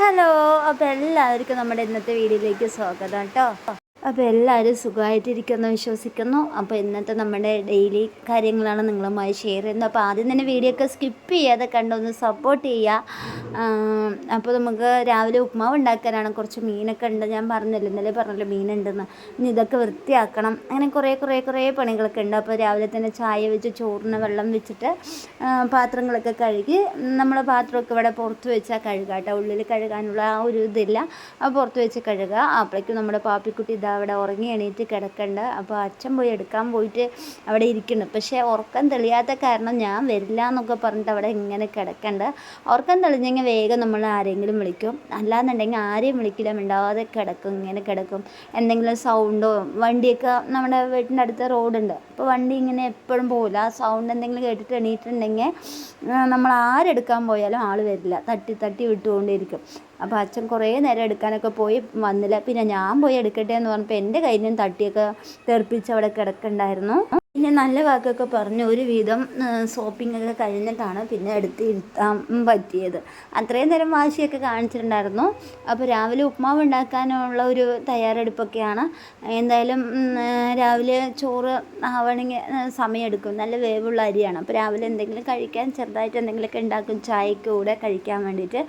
Hello അപ്പോൾ എല്ലാവർക്കും നമ്മുടെ ഇന്നത്തെ വീഡിയോയിലേക്ക് സ്വാഗതം കേട്ടോ. അപ്പോൾ എല്ലാവരും സുഖമായിട്ടിരിക്കുമെന്ന് വിശ്വസിക്കുന്നു. അപ്പോൾ ഇന്നത്തെ നമ്മുടെ ഡെയിലി കാര്യങ്ങളാണ് നിങ്ങളുമായി ഷെയർ ചെയ്യുന്നത്. അപ്പോൾ ആദ്യം തന്നെ വീഡിയോ ഒക്കെ സ്കിപ്പ് ചെയ്യാതെ കണ്ടൊന്ന് സപ്പോർട്ട് ചെയ്യുക. അപ്പോൾ നമുക്ക് രാവിലെ ഉപ്മാവ് ഉണ്ടാക്കാനാണ് കുറച്ച് മീനൊക്കെ ഉണ്ട്. ഞാൻ പറഞ്ഞല്ലോ ഇന്നലെ പറഞ്ഞല്ലോ മീനുണ്ടെന്ന്. ഇനി ഇതൊക്കെ വൃത്തിയാക്കണം. അങ്ങനെ കുറേ കുറേ കുറേ പണികളൊക്കെ ഉണ്ട്. അപ്പോൾ രാവിലെ തന്നെ ചായ വെച്ച് ചോറിന് വെള്ളം വെച്ചിട്ട് പാത്രങ്ങളൊക്കെ കഴുകി നമ്മുടെ പാത്രമൊക്കെ ഇവിടെ പുറത്ത് വെച്ചാൽ കഴുകാം കേട്ടോ ഉള്ളിൽ കഴുകാനുള്ള ആ ഒരു ഇതില്ല. പുറത്ത് വെച്ച് കഴുകുക. അപ്പോഴേക്കും നമ്മുടെ പാപ്പിക്കുട്ടി ഇതാ അവിടെ ഉറങ്ങി എണീറ്റ് കിടക്കണ്ട. അപ്പോൾ അച്ഛൻ പോയി എടുക്കാൻ പോയിട്ട് അവിടെ ഇരിക്കുന്നു. പക്ഷേ ഉറക്കം തെളിയാത്ത കാരണം ഞാൻ വരില്ല എന്നൊക്കെ പറഞ്ഞിട്ട് അവിടെ ഇങ്ങനെ കിടക്കണ്ട. ഉറക്കം തെളിഞ്ഞെങ്കിൽ വേഗം നമ്മൾ ആരെങ്കിലും വിളിക്കും. അല്ലാന്നുണ്ടെങ്കിൽ ആരെയും വിളിക്കില്ല. മിണ്ടാതെ കിടക്കും ഇങ്ങനെ കിടക്കും. എന്തെങ്കിലും സൗണ്ടോ വണ്ടിയൊക്കെ നമ്മുടെ വീട്ടിന്റെ അടുത്ത് റോഡുണ്ട്. അപ്പോൾ വണ്ടി ഇങ്ങനെ എപ്പോഴും പോകില്ല ആ സൗണ്ട് എന്തെങ്കിലും കേട്ടിട്ട് എണീറ്റുണ്ടെങ്കിൽ നമ്മൾ ആരെടുക്കാൻ പോയാലും ആൾ വരില്ല. തട്ടി തട്ടി വിട്ടുകൊണ്ടിരിക്കും. അപ്പോൾ അച്ഛൻ കുറേ നേരം എടുക്കാനൊക്കെ പോയി വന്നില്ല. പിന്നെ ഞാൻ പോയി എടുക്കട്ടെ എന്ന് പറഞ്ഞപ്പോൾ എന്റെ കയ്യിൽ നിന്ന് തട്ടിയൊക്കെ തെറിപ്പിച്ച് അവിടെ കിടക്കണ്ടായിരുന്നു. പിന്നെ നല്ല വാക്കൊക്കെ പറഞ്ഞു ഒരു വിധം സോപ്പിംഗ് ഒക്കെ കഴിഞ്ഞിട്ടാണ് പിന്നെ എടുത്ത് ഇരുത്താൻ പറ്റിയത്. അത്രയും നേരം വാശിയൊക്കെ കാണിച്ചിട്ടുണ്ടായിരുന്നു. അപ്പോൾ രാവിലെ ഉപ്മാവ് ഉണ്ടാക്കാനുള്ള ഒരു തയ്യാറെടുപ്പൊക്കെയാണ്. എന്തായാലും രാവിലെ ചോറ് ആവണമെങ്കിൽ സമയമെടുക്കും നല്ല വേവുള്ള അരിയാണ്. അപ്പോൾ രാവിലെ എന്തെങ്കിലും കഴിക്കാൻ ചെറുതായിട്ട് എന്തെങ്കിലുമൊക്കെ ഉണ്ടാക്കും. ചായക്ക് കൂടെ കഴിക്കാൻ വേണ്ടിയിട്ട്.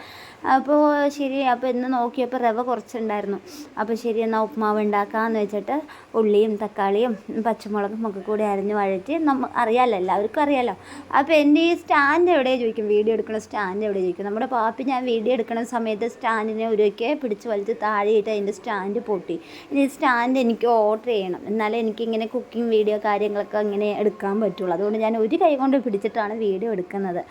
അപ്പോൾ ശരി അപ്പോൾ ഇന്ന് നോക്കിയപ്പോൾ റവ കുറച്ചുണ്ടായിരുന്നു. അപ്പോൾ ശരി എന്നാൽ ഉപ്മാവ് ഉണ്ടാക്കാമെന്ന് വെച്ചിട്ട് ഉള്ളിയും തക്കാളിയും പച്ചമുളകും ഒക്കെ കൂടി അരിഞ്ഞ് വഴറ്റി നമ്മൾ അറിയാമല്ലോ എല്ലാവർക്കും അറിയാമല്ലോ അപ്പോൾ എന്റെ ഈ സ്റ്റാൻഡ് എവിടെ ചോദിക്കും? വീഡിയോ എടുക്കണ സ്റ്റാൻഡ് എവിടെ ചോദിക്കും? നമ്മുടെ പാപ്പി ഞാൻ വീഡിയോ എടുക്കണ സമയത്ത് സ്റ്റാൻഡിനെ ഒരുക്കെ പിടിച്ച് വലിച്ച് താഴെയിട്ട് അതിന്റെ സ്റ്റാൻഡ് പൊട്ടി. ഇനി സ്റ്റാൻഡ് എനിക്ക് ഓർഡർ ചെയ്യണം. എന്നാലേ എനിക്കിങ്ങനെ കുക്കിംഗ് വീഡിയോ കാര്യങ്ങളൊക്കെ ഇങ്ങനെ എടുക്കാൻ പറ്റുള്ളൂ. അതുകൊണ്ട് ഞാൻ ഒരു കൈ കൊണ്ട് പിടിച്ചിട്ടാണ് വീഡിയോ എടുക്കുന്നത്.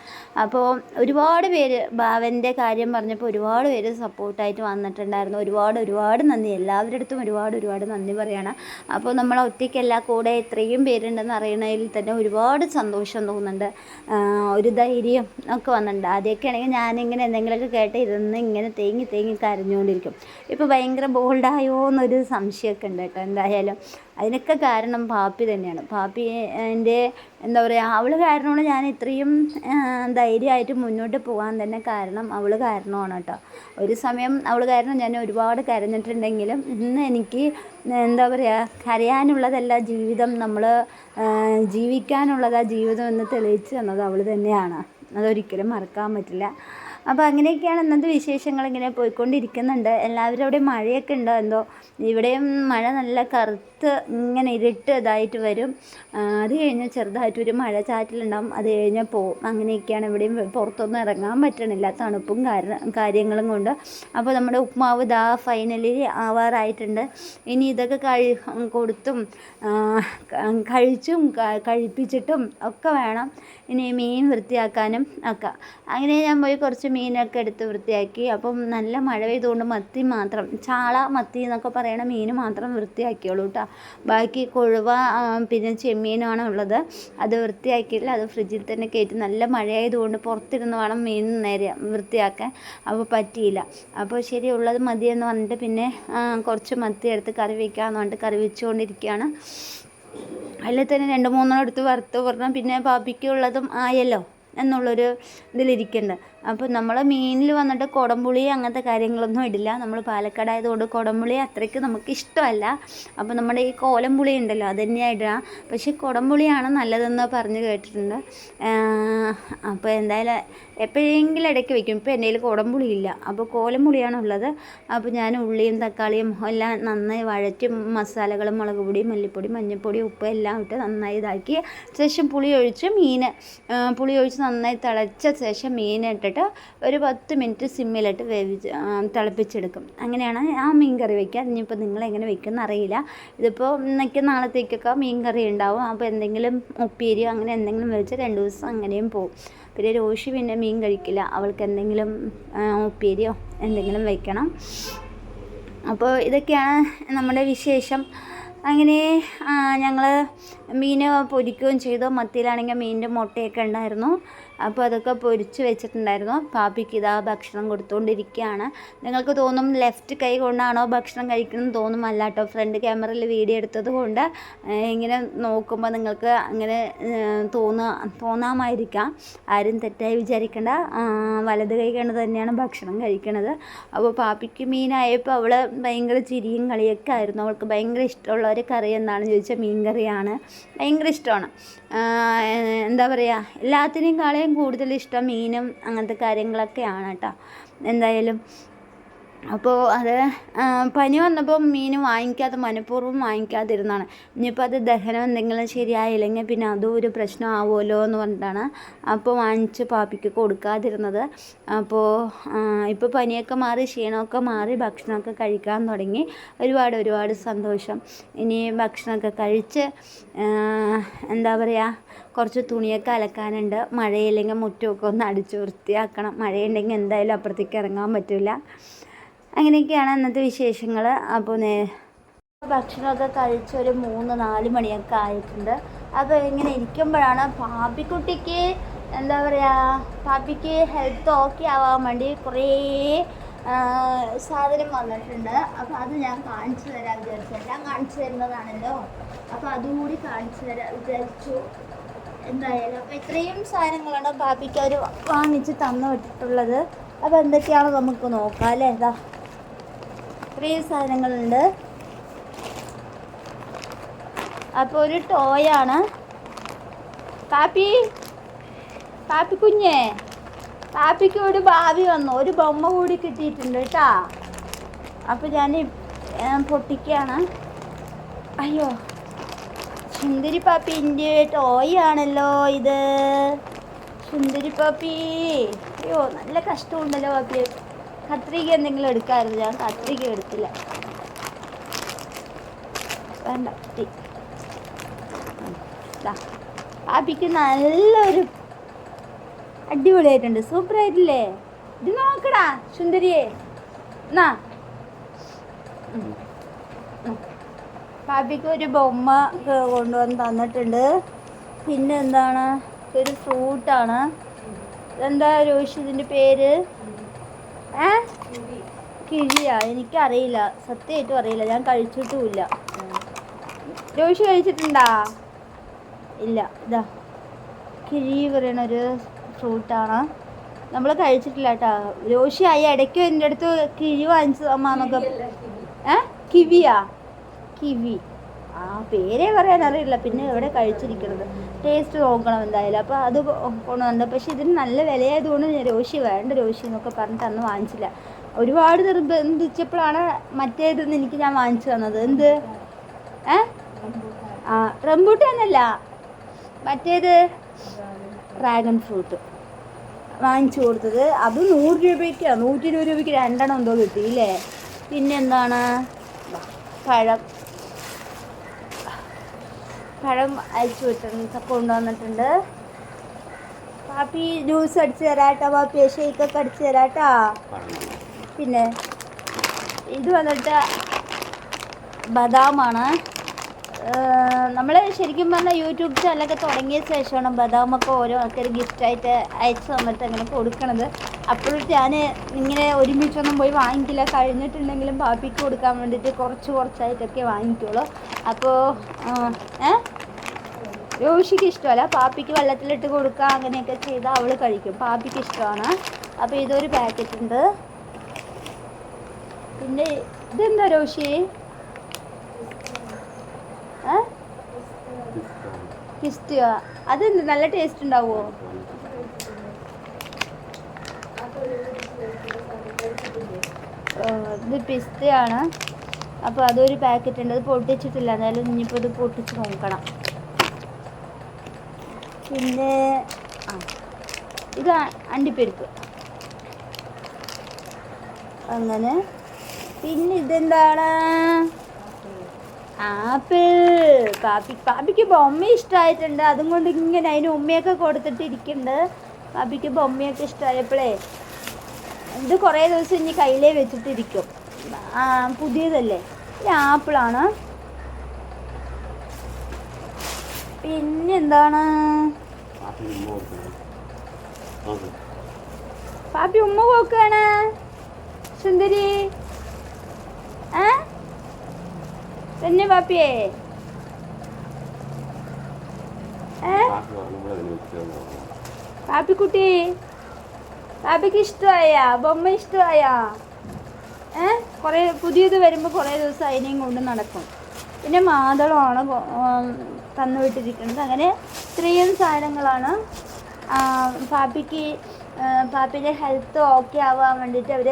അപ്പോൾ ഒരുപാട് പേര് ഭാവന്റെ കാര്യം പറഞ്ഞപ്പോൾ ഒരുപാട് പേര് സപ്പോർട്ടായിട്ട് വന്നിട്ടുണ്ടായിരുന്നു. ഒരുപാട് ഒരുപാട് നന്ദി. എല്ലാവരുടെ അടുത്തും ഒരുപാട് ഒരുപാട് നന്ദി പറയണം. അപ്പോൾ നമ്മൾ ഒറ്റയ്ക്കല്ല കൂടെ ഇത്രയും പേരുണ്ടെന്ന് അറിയണതിൽ തന്നെ ഒരുപാട് സന്തോഷം തോന്നുന്നുണ്ട്. ഒരു ധൈര്യം ഒക്കെ വന്നിട്ടുണ്ട്. ആദ്യമൊക്കെ ആണെങ്കിൽ ഞാനിങ്ങനെ എന്തെങ്കിലുമൊക്കെ കേട്ട് ഇരുന്ന് ഇങ്ങനെ തേങ്ങി തേങ്ങി കരഞ്ഞുകൊണ്ടിരിക്കും. ഇപ്പോൾ ഭയങ്കര ബോൾഡായോ എന്നൊരു സംശയമൊക്കെ ഉണ്ട് കേട്ടോ. എന്തായാലും അതിനൊക്കെ കാരണം പാപ്പി തന്നെയാണ്. പാപ്പി എന്റെ എന്താ പറയുക അവൾ കാരണമാണ് ഞാൻ ഇത്രയും ധൈര്യമായിട്ട് മുന്നോട്ട് പോകാൻ തന്നെ കാരണം അവൾ കാരണമാണ് കേട്ടോ. ഒരു സമയം അവൾ കാരണം ഞാൻ ഒരുപാട് കരഞ്ഞിട്ടുണ്ടെങ്കിലും ഇന്ന് എനിക്ക് എന്താ പറയുക കരയാനുള്ളതല്ല ജീവിതം നമ്മൾ ജീവിക്കാനുള്ളതാ ജീവിതം എന്ന് തെളിയിച്ച് തന്നത് അവൾ തന്നെയാണ്. അതൊരിക്കലും മറക്കാൻ പറ്റില്ല. അപ്പോൾ അങ്ങനെയൊക്കെയാണ് ഇന്നത്തെ വിശേഷങ്ങൾ ഇങ്ങനെ പോയിക്കൊണ്ടിരിക്കുന്നുണ്ട്. എല്ലാവരും അവിടെ മഴയൊക്കെ ഉണ്ടോ? എന്തോ ഇവിടെയും മഴ നല്ല കറുത്ത് ഇങ്ങനെ ഇരുട്ട് ഇതായിട്ട് വരും അത് കഴിഞ്ഞ് ചെറുതായിട്ടൊരു മഴ ചാറ്റലുണ്ടാവും. അത് കഴിഞ്ഞാൽ പോവും അങ്ങനെയൊക്കെയാണ് ഇവിടെയും പുറത്തൊന്നും ഇറങ്ങാൻ പറ്റണില്ല. തണുപ്പും കാര്യങ്ങളും കൊണ്ട്. അപ്പോൾ നമ്മുടെ ഉപ്മാവ് ദാ ഫൈനലി ആവാറായിട്ടുണ്ട്. ഇനി ഇതൊക്കെ കഴി കൊടുത്തും കഴിച്ചും കഴിപ്പിച്ചിട്ടും ഒക്കെ വേണം. ഇനി മീൻ വൃത്തിയാക്കാനും ഒക്കെ. അങ്ങനെ ഞാൻ പോയി കുറച്ച് മീനൊക്കെ എടുത്ത് വൃത്തിയാക്കി. അപ്പം നല്ല മഴ പെയ്തുകൊണ്ട് മത്തി മാത്രം ചാള മത്തി എന്നൊക്കെ പറയണ മീൻ മാത്രം വൃത്തിയാക്കിയോളൂ കേട്ടോ ബാക്കി കൊഴുവ പിന്നെ ചെമ്മീനാണ് ഉള്ളത്. അത് വൃത്തിയാക്കിയില്ല അത് ഫ്രിഡ്ജിൽ തന്നെ കയറ്റി നല്ല മഴയായതുകൊണ്ട് പുറത്തിരുന്ന് വേണം മീൻ നേരെ വൃത്തിയാക്കാൻ. അപ്പോൾ പറ്റിയില്ല. അപ്പോൾ ശരി ഉള്ളത് മതിയെന്ന് പറഞ്ഞിട്ട് പിന്നെ കുറച്ച് മത്തി എടുത്ത് കറി വയ്ക്കാമെന്ന് പറഞ്ഞിട്ട് കറി വെച്ചുകൊണ്ടിരിക്കുകയാണ്. അതിൽ തന്നെ രണ്ട് മൂന്നെണ്ണം എടുത്ത് വറുത്ത് പറഞ്ഞാൽ പിന്നെ പാപ്പിക്കുള്ളതും ആയല്ലോ എന്നുള്ളൊരു ഇതിലിരിക്കുന്നുണ്ട്. അപ്പോൾ നമ്മൾ മീനിൽ വന്നിട്ട് കുടംപുളി അങ്ങനത്തെ കാര്യങ്ങളൊന്നും ഇടില്ല. നമ്മൾ പാലക്കാട് ആയതുകൊണ്ട് കുടംപുളി അത്രയ്ക്ക് നമുക്ക് ഇഷ്ടമല്ല. അപ്പോൾ നമ്മുടെ ഈ കോലംപുളി ഉണ്ടല്ലോ അത് തന്നെയാണ് ഇടുക. പക്ഷേ കുടംപുളിയാണ് നല്ലതെന്ന് പറഞ്ഞ് കേട്ടിട്ടുണ്ട്. അപ്പോൾ എന്തായാലും എപ്പോഴെങ്കിലും ഇടയ്ക്ക് വെക്കും ഇപ്പോൾ എന്റെ കയ്യിൽ കുടംപുളി ഇല്ല. അപ്പോൾ കോലംപുളിയാണ് ഉള്ളത്. അപ്പോൾ ഞാൻ ഉള്ളിയും തക്കാളിയും എല്ലാം നന്നായി വഴറ്റി മസാലകളും മുളക് പൊടി മല്ലിപ്പൊടി മഞ്ഞൾപ്പൊടി ഉപ്പ് എല്ലാം ഇട്ട് നന്നായി ഇതാക്കി ശേഷം പുളി ഒഴിച്ച് മീൻ പുളി ഒഴിച്ച് നന്നായി തിളച്ച ശേഷം മീൻ ഇട്ടിട്ട് ഒരു പത്ത് മിനിറ്റ് സിമ്മിലിട്ട് വേവിച്ച് തിളപ്പിച്ചെടുക്കും. അങ്ങനെയാണ് ആ മീൻ കറി വയ്ക്കുക. ഇനിയിപ്പോൾ നിങ്ങൾ എങ്ങനെ വെക്കുന്ന അറിയില്ല. ഇതിപ്പോൾ ഇന്നൊക്കെ നാളത്തേക്കൊക്കെ മീൻ കറി ഉണ്ടാവും. അപ്പോൾ എന്തെങ്കിലും ഉപ്പേരിയോ അങ്ങനെ എന്തെങ്കിലും വെച്ച് രണ്ട് ദിവസം അങ്ങനെയും പോകും പിന്നെ രോഷി പിന്നെ മീൻ കഴിക്കില്ല. അവൾക്ക് എന്തെങ്കിലും ഉപ്പേരിയോ എന്തെങ്കിലും വെക്കണം അപ്പോൾ ഇതൊക്കെയാണ് നമ്മുടെ വിശേഷം. അങ്ങനെ ഞങ്ങൾ മീൻ പൊരിക്കുകയും ചെയ്തു. മത്തിയിലാണെങ്കിൽ മീനിന്റെ മുട്ടയൊക്കെ ഉണ്ടായിരുന്നു. അപ്പോൾ അതൊക്കെ പൊരിച്ച് വെച്ചിട്ടുണ്ടായിരുന്നു. പാപ്പിക്ക് ഇതാ ഭക്ഷണം കൊടുത്തുകൊണ്ടിരിക്കുകയാണ് നിങ്ങൾക്ക് തോന്നും ലെഫ്റ്റ് കൈ കൊണ്ടാണോ ഭക്ഷണം കഴിക്കണമെന്ന് തോന്നും അല്ല കേട്ടോ. ഫ്രണ്ട് ക്യാമറയിൽ വീഡിയോ എടുത്തത് കൊണ്ട് ഇങ്ങനെ നോക്കുമ്പോൾ നിങ്ങൾക്ക് അങ്ങനെ തോന്നാ തോന്നാമായിരിക്കാം. ആരും തെറ്റായി വിചാരിക്കേണ്ട. വലത് കൈ കൊണ്ട് തന്നെയാണ് ഭക്ഷണം കഴിക്കണത്. അപ്പോൾ പാപ്പിക്ക് മീനായപ്പോൾ അവൾ ഭയങ്കര ചിരിയും കളിയൊക്കെ ആയിരുന്നു. അവൾക്ക് ഭയങ്കര ഇഷ്ടമുള്ള ഒരു കറി എന്താണെന്ന് ചോദിച്ചാൽ മീൻ കറിയാണ് ഭയങ്കര ഇഷ്ടമാണ്. എന്താ പറയുക എല്ലാത്തിനേയും കാളയും കൂടുതൽ ഇഷ്ടം മീനും അങ്ങനത്തെ കാര്യങ്ങളൊക്കെയാണ് കേട്ടോ. എന്തായാലും അപ്പോൾ അത് പനി വന്നപ്പോൾ മീൻ വാങ്ങിക്കാതെ മനഃപൂർവം വാങ്ങിക്കാതിരുന്നതാണ്. ഇനിയിപ്പോൾ അത് ദഹനം എന്തെങ്കിലും ശരിയായില്ലെങ്കിൽ പിന്നെ അതും ഒരു പ്രശ്നമാവുമല്ലോ എന്ന് പറഞ്ഞിട്ടാണ് അപ്പോൾ വാങ്ങിച്ച് പാപ്പിക്ക് കൊടുക്കാതിരുന്നത്. അപ്പോൾ ഇപ്പോൾ പനിയൊക്കെ മാറി ക്ഷീണമൊക്കെ മാറി ഭക്ഷണമൊക്കെ കഴിക്കാൻ തുടങ്ങി. ഒരുപാട് ഒരുപാട് സന്തോഷം. ഇനി ഭക്ഷണമൊക്കെ കഴിച്ച് എന്താ പറയുക കുറച്ച് തുണിയൊക്കെ അലക്കാനുണ്ട്. മഴയില്ലെങ്കിൽ മുറ്റമൊക്കെ ഒന്ന് അടിച്ച് വൃത്തിയാക്കണം. മഴയുണ്ടെങ്കിൽ എന്തായാലും അപ്പുറത്തേക്ക് ഇറങ്ങാൻ പറ്റില്ല. അങ്ങനെയൊക്കെയാണ് അന്നത്തെ വിശേഷങ്ങൾ. അപ്പോൾ നേ ഭക്ഷണമൊക്കെ കഴിച്ച് ഒരു മൂന്ന് നാല് മണിയൊക്കെ ആയിട്ടുണ്ട്. അപ്പോൾ ഇങ്ങനെ ഇരിക്കുമ്പോഴാണ് പാപ്പിക്കുട്ടിക്ക് എന്താ പറയുക പാപ്പിക്ക് ഹെൽത്ത് ഓക്കെ ആവാൻ വേണ്ടി കുറേ സാധനം വന്നിട്ടുണ്ട്. അപ്പോൾ അത് ഞാൻ കാണിച്ചു തരാൻ വിചാരിച്ചു. എല്ലാം കാണിച്ചു തരുന്നതാണല്ലോ. അപ്പോൾ അതുകൂടി കാണിച്ചു തരാൻ വിചാരിച്ചു. എന്തായാലും അപ്പോൾ ഇത്രയും സാധനങ്ങളാണ് പാപ്പിക്ക് അവർ വാങ്ങിച്ച് തന്നു വിട്ടിട്ടുള്ളത്. അപ്പോൾ എന്തൊക്കെയാണ് നമുക്ക് നോക്കാം അല്ലേ? ഇതാ ഇത്രയും സാധനങ്ങളുണ്ട്. അപ്പോൾ ഒരു ടോയാണ്. പാപ്പി പാപ്പി കുഞ്ഞേ പാപ്പിക്ക് ഒരു ഭാവി വന്നു. ഒരു ബൊമ്മ കൂടി കിട്ടിയിട്ടുണ്ട് കേട്ടാ. അപ്പോൾ ഞാൻ പൊട്ടിക്കുകയാണ് അയ്യോ സുന്ദരി പാപ്പി ഇന്ത്യ ടോയ് ആണല്ലോ ഇത്. സുന്ദരി പാപ്പി. അയ്യോ നല്ല കഷ്ടമുണ്ടല്ലോ പാപ്പി. കത്രിക എന്തെങ്കിലും എടുക്കാമായിരുന്നു ഞാൻ കത്രിക എടുത്തില്ല. വേണ്ട. പാപ്പിക്ക് നല്ലൊരു അടിപൊളിയായിട്ടുണ്ട്. സൂപ്പർ ആയിട്ടില്ലേ? ഇത് നോക്കടാ സുന്ദരിയെ. എന്നാ. പാപ്പിക്ക് ഒരു ബൊമ്മ കൊണ്ടുവന്ന് തന്നിട്ടുണ്ട്. പിന്നെ എന്താണ്? ഒരു ഫ്രൂട്ടാണ്. ഇതെന്താ രോഷിതിന്റെ പേര്? ഏ? കിഴിയാ? എനിക്കറിയില്ല. സത്യമായിട്ടും അറിയില്ല. ഞാൻ കഴിച്ചിട്ടുമില്ല. ജോഷി കഴിച്ചിട്ടുണ്ടാ? ഇല്ല. ഇതാ. കിഴി പറയണ ഒരു ഫ്രൂട്ടാണ്. നമ്മൾ കഴിച്ചിട്ടില്ല കേട്ടോ. രോഷി ആയി. ഇടയ്ക്ക് എന്റെ അടുത്ത് കിഴി വാങ്ങിച്ചു അമ്മ നമുക്ക് ഏ? കിവിയാ? കിവി. ആ പേരേ പറയാൻ അറിയില്ല. പിന്നെ എവിടെ കഴിച്ചിരിക്കുന്നത്? ടേസ്റ്റ് നോക്കണം എന്തായാലും. അപ്പോൾ അത് കൊ- കൊണ്ടുവന്നു. പക്ഷേ ഇതിന് നല്ല വിലയായതുകൊണ്ട് ഞാൻ രോഷി വേണ്ട രോഷി എന്നൊക്കെ പറഞ്ഞിട്ട് അന്ന് വാങ്ങിച്ചില്ല. ഒരുപാട് നിർബന്ധിച്ചപ്പോഴാണ് മറ്റേതെന്ന് എനിക്ക് ഞാൻ വാങ്ങിച്ചു തന്നത്. എന്ത്? ഏ? ആ റംബൂട്ടാനല്ല മറ്റേത്? Dragon fruit. വാങ്ങിച്ചു കൊടുത്തത്. അത് നൂറ് രൂപയ്ക്കാണ് നൂറ്റി ഇരുപത് രൂപയ്ക്ക് രണ്ടെണ്ണം എന്തോ കിട്ടി ഇല്ലേ? പിന്നെന്താണ്? പഴം. പഴം അയച്ചു വിട്ടിട്ടുണ്ട് കൊണ്ടുവന്നിട്ടുണ്ട്. പാപ്പി ജ്യൂസ് അടിച്ചു തരാട്ടോ പാപ്പി ഷേക്കൊക്കെ അടിച്ചു തരാട്ടോ. പിന്നെ ഇത് വന്നിട്ട് ബദാമാണ്. നമ്മൾ ശരിക്കും പറഞ്ഞാൽ യൂട്യൂബ് ചാനലൊക്കെ തുടങ്ങിയ ശേഷമാണ് ബദാമൊക്കെ ഓരോ ആൾക്കാർ ഗിഫ്റ്റായിട്ട് അയച്ചു തന്നിട്ട് അങ്ങനെ കൊടുക്കണത്. അപ്പോൾ ഞാൻ ഇങ്ങനെ ഒരുമിച്ചൊന്നും പോയി വാങ്ങിക്കില്ല. കഴിഞ്ഞിട്ടുണ്ടെങ്കിലും പാപ്പിക്ക് കൊടുക്കാൻ വേണ്ടിയിട്ട് കുറച്ച് കുറച്ചായിട്ടൊക്കെ വാങ്ങിക്കുള്ളൂ. അപ്പോൾ ഏ രോഷിക്ക് ഇഷ്ടമല്ല. പാപ്പിക്ക് വെള്ളത്തിലിട്ട് കൊടുക്കുക അങ്ങനെയൊക്കെ ചെയ്താൽ അവൾ കഴിക്കും. പാപ്പിക്ക് ഇഷ്ടമാണ്. അപ്പോൾ ഇതൊരു പാക്കറ്റ് ഉണ്ട്. പിന്നെ ഇതെന്താ രോഷി? കിസ്റ്റിയോ അതെന്ത് നല്ല ടേസ്റ്റ് ഉണ്ടാവുമോ ഇത് പിസ്തയാണ്. അപ്പോൾ അതൊരു പാക്കറ്റ് ഉണ്ട്. അത് പൊട്ടിച്ചിട്ടില്ല. എന്തായാലും ഇനിയിപ്പോൾ ഇത് പൊട്ടിച്ച് നോക്കണം. പിന്നെ ഇത് അണ്ടിപ്പരിപ്പ്. അങ്ങനെ. പിന്നെ ഇതെന്താണ്? ആപ്പിൾ. പാപ്പി പാപ്പിക്ക് ബൊമ്മ ഇഷ്ടമായിട്ടുണ്ട് അതും കൊണ്ട് ഇങ്ങനെ അതിന് ഉമ്മയൊക്കെ കൊടുത്തിട്ട് ഇരിക്കുന്നുണ്ട് പാപ്പിക്ക് ബൊമ്മയൊക്കെ ഇഷ്ടമായപ്പോഴേ ഇത് കുറേ ദിവസം ഇനി കയ്യിലേ വെച്ചിട്ടിരിക്കും. ആ പുതിയതല്ലേ? ഇത് ആപ്പിളാണ്. പിന്നെന്താണ്? പാപ്പി ഉമ്മ പോക്കാണ് സുന്ദരി. ഏ? തന്നെ പാപ്പിയേ. പാപ്പിക്കുട്ടി പാപ്പിക്ക് ഇഷ്ടമായ ബൊമ്മ ഇഷ്ടമായ ഏ? കുറേ പുതിയത് വരുമ്പോൾ കുറേ ദിവസം അതിനെയും കൊണ്ട് നടക്കും. പിന്നെ മാതളമാണ് കൊ- ഉം, തന്നു വിട്ടിരിക്കുന്നത്. അങ്ങനെ ഇത്രയും സാധനങ്ങളാണ്. പാപ്പിക്ക് പാപ്പിന്റെ ഹെൽത്ത് ഓക്കെ ആവാൻ വേണ്ടിയിട്ട് അവർ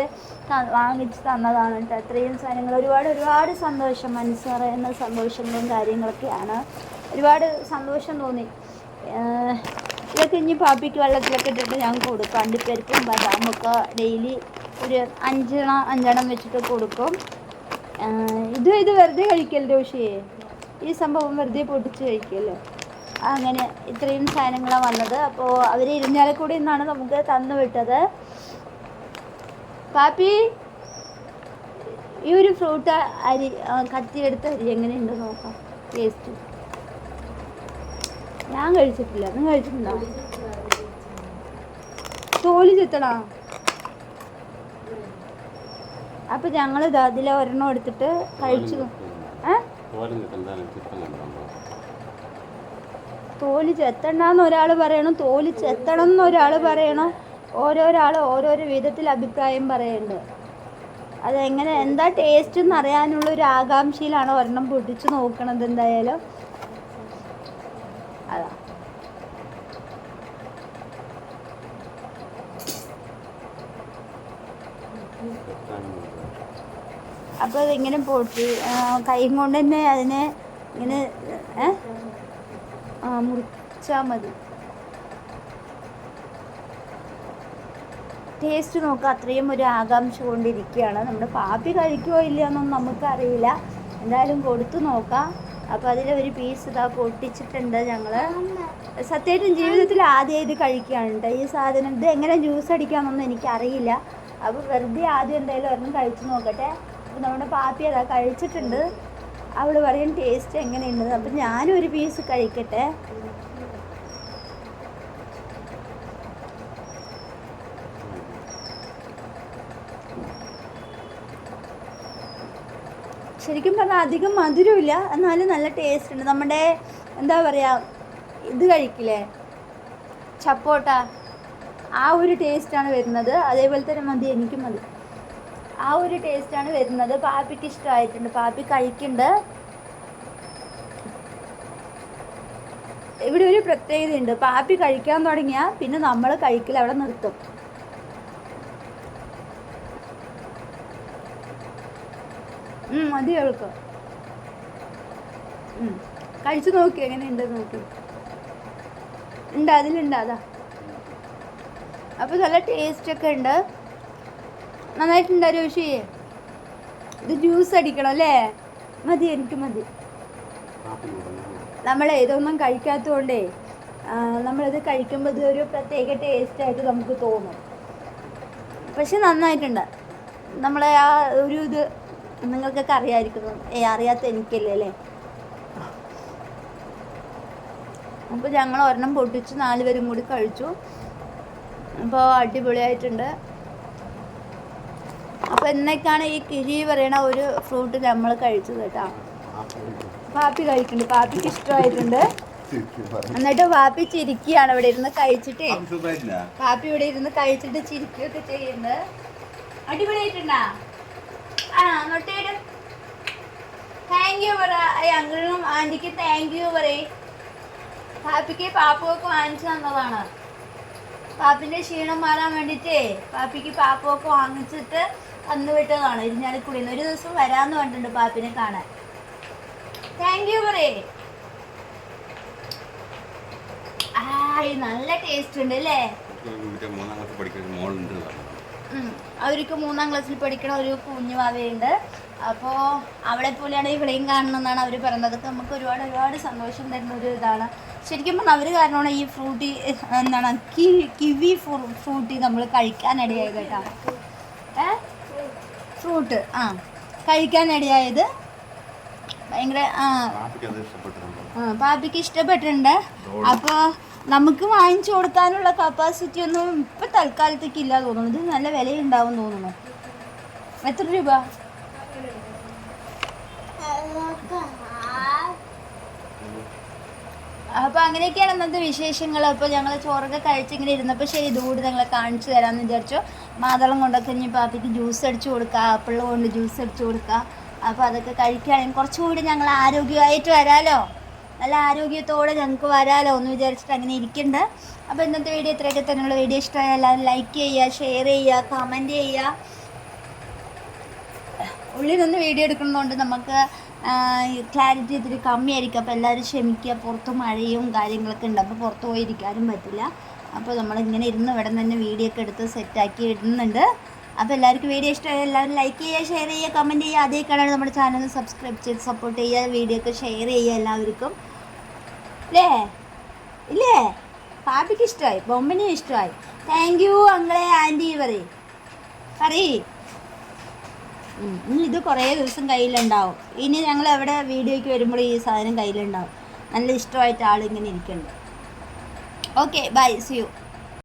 വാങ്ങിച്ച് തന്നതാണ് കേട്ടോ. അത്രയും സാധനങ്ങൾ. ഒരുപാട് ഒരുപാട് സന്തോഷം. മനസ്സ് പറയുന്ന സന്തോഷങ്ങളും കാര്യങ്ങളൊക്കെയാണ്. ഒരുപാട് സന്തോഷം തോന്നി. ഇതൊക്കെ ഇനി പാപ്പിക്ക് വെള്ളത്തിലൊക്കെ ഇട്ടിട്ട് ഞാൻ കൊടുക്കും. അണ്ടിപ്പരിപ്പും ബദാമൊക്കെ ഡെയിലി ഒരു അഞ്ചെണ്ണം അഞ്ചെണ്ണം വെച്ചിട്ട് കൊടുക്കും. ഇത് ഇത് വെറുതെ കഴിക്കല്ലേ പക്ഷേ ഈ സംഭവം വെറുതെ പൊട്ടിച്ച് കഴിക്കല്ലേ? അങ്ങനെ ഇത്രയും സാധനങ്ങളാണ് വന്നത്. അപ്പോൾ അവർ ഇരിഞ്ഞാലക്കൂടി നിന്നാണ് നമുക്ക് തന്നു വിട്ടത്. പാപ്പി ഈ ഒരു ഫ്രൂട്ട് അരി കത്തിയെടുത്ത അരി എങ്ങനെയുണ്ട് നോക്കാം. ടേസ്റ്റ് ഞാൻ കഴിച്ചിട്ടില്ല. നിങ്ങൾ കഴിച്ചിട്ടുണ്ടോ? തോലി ചെത്തണോ? അപ്പൊ ഞങ്ങൾ അതിലെ ഒരെണ്ണം എടുത്തിട്ട് കഴിച്ചു തോൽ ചെത്തണ്ടെന്ന് ഒരാൾ പറയണം. തോൽ ചെത്തണം എന്ന് ഒരാൾ പറയണം. ഓരോരാൾ ഓരോരോ വിധത്തിൽ അഭിപ്രായം പറയുന്നുണ്ട്. അതെങ്ങനെ എന്താ ടേസ്റ്റ് എന്ന് അറിയാനുള്ള ഒരു ആകാംക്ഷയിലാണ് ഒരെണ്ണം പൊട്ടിച്ച് നോക്കണത് എന്തായാലും? അതാ. അപ്പോൾ അതിങ്ങനെ പൊട്ടി കൈ കൊണ്ട് തന്നെ അതിനെ ഇങ്ങനെ മുറിച്ചാൽ മതി. ടേസ്റ്റ് നോക്കുക അത്രയും ഒരു ആകാംക്ഷ കൊണ്ടിരിക്കുകയാണ്. നമ്മുടെ പാപ്പി കഴിക്കുമോ ഇല്ല എന്നൊന്നും നമുക്കറിയില്ല. എന്തായാലും കൊടുത്തു നോക്കാം. അപ്പോൾ അതിലൊരു പീസ് ഇതാ പൊട്ടിച്ചിട്ടുണ്ട് ഞങ്ങൾ സത്യമായിട്ടും ജീവിതത്തിൽ ആദ്യം ഇത് കഴിക്കുകയാണ് ഈ സാധനം ഇത് എങ്ങനെ ജ്യൂസ് അടിക്കാമെന്നൊന്നും എനിക്കറിയില്ല. അപ്പോൾ വെറുതെ ആദ്യം എന്തായാലും ഒരെണ്ണം കഴിച്ചു നോക്കട്ടെ. അപ്പോൾ നമ്മുടെ പാപ്പി അതാ കഴിച്ചിട്ടുണ്ട്. അവൾ പറയും ടേസ്റ്റ് എങ്ങനെയുണ്ട്? അപ്പം ഞാനും ഒരു പീസ് കഴിക്കട്ടെ. ശരിക്കും പറഞ്ഞാൽ അധികം മധുരമില്ല. എന്നാലും നല്ല ടേസ്റ്റ് ഉണ്ട്. നമ്മുടെ എന്താ പറയുക ഇത് കഴിക്കില്ലേ? ചപ്പോട്ട. ആ ഒരു ടേസ്റ്റാണ് വരുന്നത്. അതേപോലെ തന്നെ മതി എനിക്കും മതി. ആ ഒരു ടേസ്റ്റാണ് വരുന്നത്. പാപ്പിക്ക് ഇഷ്ടമായിട്ടുണ്ട്. പാപ്പി കഴിക്കുന്നുണ്ട്. ഇവിടെ ഒരു പ്രത്യേകതയുണ്ട്. പാപ്പി കഴിക്കാൻ തുടങ്ങിയാൽ പിന്നെ നമ്മൾ കഴിക്കൽ അവിടെ നിർത്തും. മതി അവൾക്ക്. കഴിച്ചു നോക്കി എങ്ങനെയുണ്ട് നോക്കി. ഉണ്ട് അതിലുണ്ട് അതാ. അപ്പോൾ നല്ല ടേസ്റ്റ് ഒക്കെ ഉണ്ട്. നന്നായിട്ടുണ്ട് രോഷി? ഇത് ജ്യൂസ് അടിക്കണം അല്ലേ? മതി എനിക്ക് മതി. നമ്മളെ ഇതൊന്നും കഴിക്കാത്തതുകൊണ്ടേ നമ്മളിത് കഴിക്കുമ്പോൾ ഇത് ഒരു പ്രത്യേക ടേസ്റ്റ് ആയിട്ട് നമുക്ക് തോന്നും. പക്ഷെ നന്നായിട്ടുണ്ട്. നമ്മളെ ആ ഒരു ഇത് നിങ്ങൾക്കൊക്കെ അറിയാമായിരിക്കുന്നു ഏ അറിയാത്ത എനിക്കല്ലേ അല്ലേ? അപ്പോൾ ഞങ്ങൾ ഒരെണ്ണം പൊട്ടിച്ച്. നാല് പേരും കൂടി കഴിച്ചു. അപ്പോൾ അടിപൊളിയായിട്ടുണ്ട്. അപ്പോൾ എന്നേക്കാണ് ഈ കിഴി പറയണ ഒരു ഫ്രൂട്ട് നമ്മൾ കഴിച്ചത് കേട്ടോ. പാപ്പി കഴിക്കുന്നുണ്ട് പാപ്പിക്ക് ഇഷ്ടമായിട്ടുണ്ട്. എന്നിട്ട് പാപ്പി ചിരിക്കുകയാണ് ഇവിടെ ഇരുന്ന് കഴിച്ചിട്ടേ. പാപ്പി ഇവിടെ ഇരുന്ന് കഴിച്ചിട്ട് ചിരിക്കുകയൊക്കെ ചെയ്യുന്നത് അടിപൊളിയായിട്ടുണ്ടാ? ആ നൊട്ടേട് താങ്ക് യു പറ. അങ്കിളിനും ആന്റിക്ക് താങ്ക് യു പറയേ. പാപ്പിക്ക് പാപ്പുവൊക്കെ വാങ്ങിച്ചു തന്നതാണ്. പാപ്പിന്റെ ക്ഷീണം മാറാൻ വേണ്ടിയിട്ടേ പാപ്പിക്ക് പാപ്പുവൊക്കെ വാങ്ങിച്ചിട്ട് തന്നു വിട്ടതാണ്. ഇരിഞ്ഞാലിക്കുടിയിൽ നിന്ന് ഒരു ദിവസം വരാന്ന് പറഞ്ഞിട്ടുണ്ട് പാപ്പിനെ കാണാൻ. താങ്ക് യു പറയേ. ആ നല്ല ടേസ്റ്റ് ഉണ്ട് അല്ലേ? മൂന്നാമത്തെ പഠിക്കുന്ന മോളുണ്ട്. ഉം. അവർക്ക് മൂന്നാം ക്ലാസ്സിൽ പഠിക്കണ ഒരു കുഞ്ഞു വാവയുണ്ട്. അപ്പോൾ അവളെ പോലെയാണ് ഇവിടെയും കാണണമെന്നാണ് അവർ പറയുന്നത് അതൊക്കെ നമുക്ക് ഒരുപാട് ഒരുപാട് സന്തോഷം തരുന്ന ഒരു ഇതാണ്. ശരിക്കും പറഞ്ഞാൽ അവർ കാരണമാണ് ഈ ഫ്രൂട്ടി എന്താണ് കി കിവി ഫ്രൂട്ടി നമ്മൾ കഴിക്കാനിടയായത് കേട്ടോ. ഏ? ഫ്രൂട്ട് ആ. കഴിക്കാനിടയായത് ഭയങ്കര ആ, പാപ്പിക്ക് ഇഷ്ടപ്പെട്ടിട്ടുണ്ട്? അപ്പോൾ നമുക്ക് വാങ്ങിച്ചു കൊടുക്കാനുള്ള കപ്പാസിറ്റി ഒന്നും ഇപ്പൊ തൽക്കാലത്തേക്ക് ഇല്ല തോന്നുന്നു. ഇത് നല്ല വിലയുണ്ടാവും തോന്നുന്നു. എത്ര രൂപ? അപ്പോൾ അങ്ങനെയൊക്കെയാണ് ഇന്നത്തെ വിശേഷങ്ങൾ. അപ്പോൾ ഞങ്ങൾ ചോറൊക്കെ കഴിച്ചിങ്ങനെ ഇരുന്നപ്പോൾ ശരി ഇതുകൂടി ഞങ്ങളെ കാണിച്ചു തരാമെന്ന് വിചാരിച്ചു. മാതളം കൊണ്ടൊക്കെ ഇനി പാപ്പിക്ക് ജ്യൂസ് അടിച്ചു കൊടുക്കുക ആപ്പിൾ കൊണ്ട് ജ്യൂസ് അടിച്ചു കൊടുക്കുക അപ്പോൾ അതൊക്കെ കഴിക്കുകയാണെങ്കിൽ കുറച്ചുകൂടി ഞങ്ങൾ ആരോഗ്യമായിട്ട് വരാലോ? നല്ല ആരോഗ്യത്തോടെ ഞങ്ങൾക്ക് വരാലോ എന്ന് വിചാരിച്ചിട്ട് അങ്ങനെ ഇരിക്കുന്നുണ്ട് അപ്പോൾ ഇന്നത്തെ വീഡിയോ ഇത്രയൊക്കെ തന്നെയുള്ള വീഡിയോ ഇഷ്ടമായ ലൈക്ക് ചെയ്യുക ഷെയർ ചെയ്യുക കമന്റ് ചെയ്യുക. ഉള്ളിൽ നിന്ന് വീഡിയോ എടുക്കുന്നതുകൊണ്ട് നമുക്ക് ക്ലാരിറ്റി ഇത്തിരി കമ്മിയായിരിക്കും. അപ്പോൾ എല്ലാവരും ക്ഷമിക്കുക. പുറത്ത് മഴയും കാര്യങ്ങളൊക്കെ ഉണ്ട്. അപ്പോൾ പുറത്ത് പോയിരിക്കാനും പറ്റില്ല. അപ്പോൾ നമ്മളിങ്ങനെ ഇരുന്ന് ഇവിടെ തന്നെ വീഡിയോ ഒക്കെ എടുത്ത് സെറ്റാക്കി ഇടുന്നുണ്ട്. അപ്പോൾ എല്ലാവർക്കും വീഡിയോ ഇഷ്ടമായി എല്ലാവരും ലൈക്ക് ചെയ്യുക ഷെയർ ചെയ്യുക കമന്റ് ചെയ്യുക. അതേ കാണാൻ നമ്മുടെ ചാനൽ സബ്സ്ക്രൈബ് ചെയ്ത് സപ്പോർട്ട് ചെയ്യുക വീഡിയോ ഒക്കെ ഷെയർ ചെയ്യുക എല്ലാവർക്കും. അല്ലേ ഇല്ലേ? പാപ്പിക്ക് ഇഷ്ടമായി ബൊമ്മനും ഇഷ്ടമായി താങ്ക് യു അങ്ങളെ ആന്റി പറയും. ഇനി ഇത് കുറേ ദിവസം കയ്യിലുണ്ടാവും. ഇനി ഞങ്ങൾ എവിടെ വീഡിയോയ്ക്ക് വരുമ്പോൾ ഈ സാധനം കയ്യിലുണ്ടാവും. നല്ല ഇഷ്ടമായിട്ട് ആളിങ്ങനെ ഇരിക്കുന്നുണ്ട് ഓക്കെ ബൈ സി യു